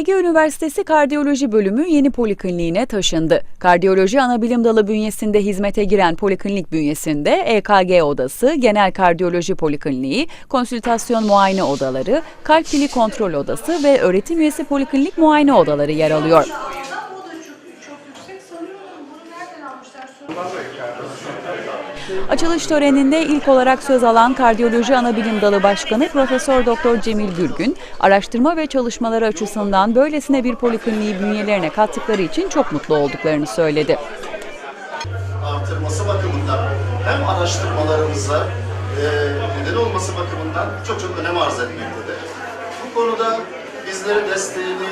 Ege Üniversitesi Kardiyoloji Bölümü yeni polikliniğine taşındı. Kardiyoloji Anabilim Dalı bünyesinde hizmete giren poliklinik bünyesinde EKG odası, genel kardiyoloji polikliniği, konsültasyon muayene odaları, kalp pili kontrol odası ve öğretim üyesi poliklinik muayene odaları yer alıyor. O da çok, çok yüksek sanıyorum. Bunu nereden almışlar? Açılış töreninde ilk olarak söz alan Kardiyoloji Anabilim Dalı Başkanı Profesör Doktor Cemil Gürgün, araştırma ve çalışmaları açısından böylesine bir polikliniği bünyelerine kattıkları için çok mutlu olduklarını söyledi. artırması bakımından hem araştırmalarımıza e, neden olması bakımından çok çok önem arz etmektedir. Bu konuda bizlere desteğini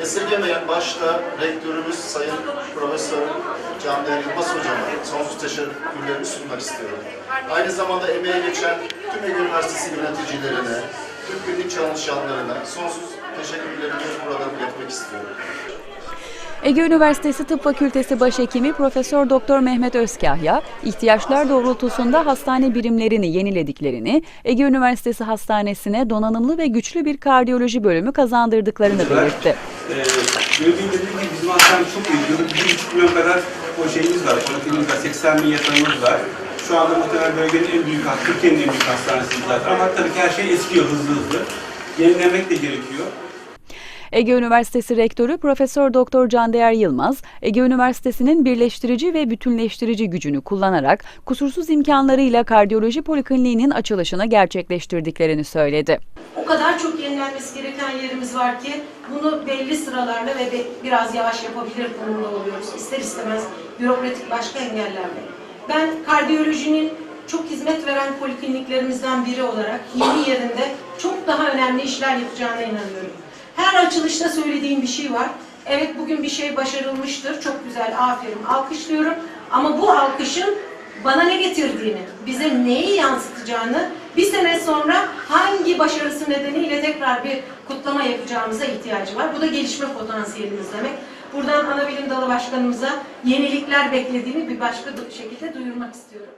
esirgemeyen başta rektörümüz Sayın Profesör Can Değer Yılmaz Hocam'a sonsuz teşekkürlerimi sunmak istiyorum. Aynı zamanda emeğe geçen tüm Ege Üniversitesi yöneticilerine, tüm klinik çalışanlarına sonsuz teşekkürlerimi buradan iletmek istiyorum. Ege Üniversitesi Tıp Fakültesi Başhekimi Profesör Doktor Mehmet Özkahya, ihtiyaçlar doğrultusunda hastane birimlerini yenilediklerini, Ege Üniversitesi Hastanesi'ne donanımlı ve güçlü bir kardiyoloji bölümü kazandırdıklarını belirtti. Ee, dediğim gibi bizim hastanemiz çok iyi. Bir buçuk milyon kadar o şeyimiz var, polikliniğimiz var, 80 bin yatağımız var. Şu anda muhtemelen bölgenin en büyük, Türkiye'nin en büyük hastanesi zaten. Ama tabii ki her şey eskiyor hızlı hızlı. Yenilemek de gerekiyor. Ege Üniversitesi Rektörü Profesör Doktor Candeğer Yılmaz, Ege Üniversitesi'nin birleştirici ve bütünleştirici gücünü kullanarak kusursuz imkanlarıyla kardiyoloji polikliniğinin açılışını gerçekleştirdiklerini söyledi. O kadar çok yenilenmesi gereken yerimiz var ki bunu belli sıralarla ve biraz yavaş yapabilir konumda oluyoruz. İster istemez bürokratik başka engellerle. Ben kardiyolojinin çok hizmet veren polikliniklerimizden biri olarak yeni yerinde çok daha önemli işler yapacağına inanıyorum. Her açılışta söylediğim bir şey var. Evet bugün bir şey başarılmıştır. Çok güzel, aferin, alkışlıyorum. Ama bu alkışın bana ne getirdiğini, bize neyi yansıtacağını, bir sene sonra hangi başarısı nedeniyle tekrar bir kutlama yapacağımıza ihtiyacı var. Bu da gelişme potansiyelimiz demek. Buradan Anabilim Dalı Başkanımıza yenilikler beklediğini bir başka şekilde duyurmak istiyorum.